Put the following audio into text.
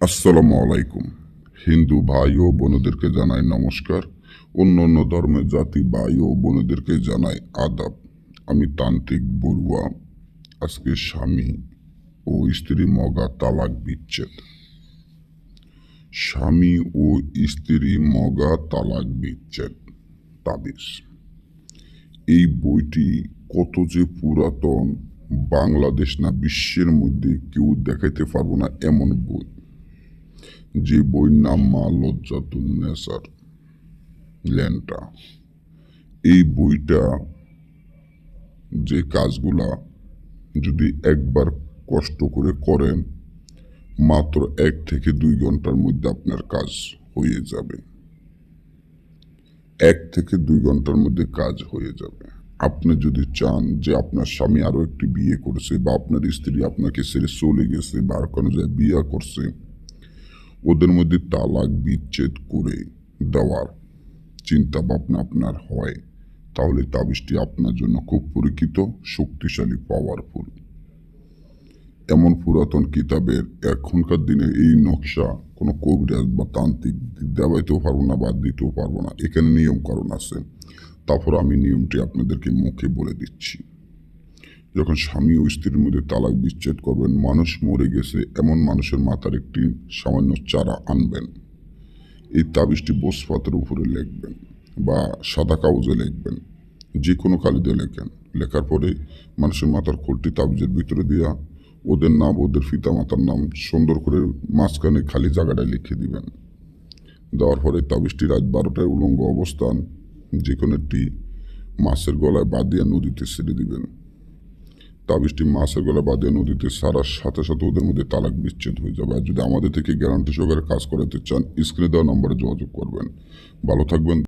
আসসালামু আলাইকুম। হিন্দু ভাই ও বোনদেরকে জানাই নমস্কার। অন্য অন্য ধর্মের জাতি ভাই ও বোনদেরকে জানাই আদাব। আমি তান্ত্রিক বড়ুয়া। আজকে স্বামী ও স্ত্রী মগা তালাক বিচ্ছেদ। স্বামী ও স্ত্রী মগা তালাক বিচ্ছেদ। তাবিজ। এই বইটি কত যে পুরাতন, বাংলাদেশ না বিশ্বের মধ্যে কেউ দেখাইতে পারব না এমন বই। যে বইয়ের নাম মা লজ্জাতুন্নেসার ল্যান্টা এই বইটা যে কাজগুলা যদি একবার কষ্ট করে করেন, মাত্র এক থেকে দুই ঘণ্টার মধ্যে আপনার কাজ হয়ে যাবে। এক থেকে দুই ঘণ্টার মধ্যে কাজ হয়ে যাবে। আপনি যদি চান যে আপনার স্বামী আরও একটি বিয়ে করেছে বা আপনার স্ত্রী আপনাকে ছেড়ে চলে গেছে বা কোনো জায়গায় বিয়ে করছে ওদের মধ্যে তালাক, বিচ্ছেদ করে দেওয়ার চিন্তা ভাবনা আপনার হয়, তাহলে তাবিজটি আপনার জন্য খুব পরীক্ষিত, শক্তিশালী পাওয়ারফুল এমন পুরাতন কিতাবের এখনকার দিনে এই নকশা কোনো কবিরাজ বা তান্ত্রিক দেওয়াইতেও পারব না বা দিতেও পারব না। এখানে নিয়ম কারণ আছে। তারপর আমি নিয়মটি আপনাদেরকে মুখে বলে দিচ্ছি। যখন স্বামী ও স্ত্রীর মধ্যে তালাক, বিচ্ছেদ করবেন, মানুষ মরে গেছে, এমন মানুষের মাথার একটি সামান্য চারা আনবেন। এই তাবিজটি বসপাতের উপরে লিখবেন বা সাদা কাগজে লিখবেন। যে কোনো কালিতে লেখেন। লেখার পরে মানুষের মাথার খোলটি তাবিজের ভিতরে দিয়া ওদের নাম, ওদের পিতা মাতার নাম সুন্দর করে মাঝখানে খালি জায়গাটা লিখে দিবেন। দেওয়ার পরে তাবিজটি রাত বারোটায় উলঙ্গ অবস্থান যে কোনো একটি মাছের গলায় বাঁধিয়া নদীতে ছেড়ে দিবেন। তাবিজটি মাছের গলা বাদে নদীতে সারার সাথে সাথে ওদের মধ্যে তালাক বিচ্ছেদ হয়ে যাবে। আর যদি আমাদের থেকে গ্যারান্টি সহকারে কাজ করাতে চান, স্ক্রিনে দেওয়া নম্বরে যোগাযোগ করবেন। ভালো থাকবেন।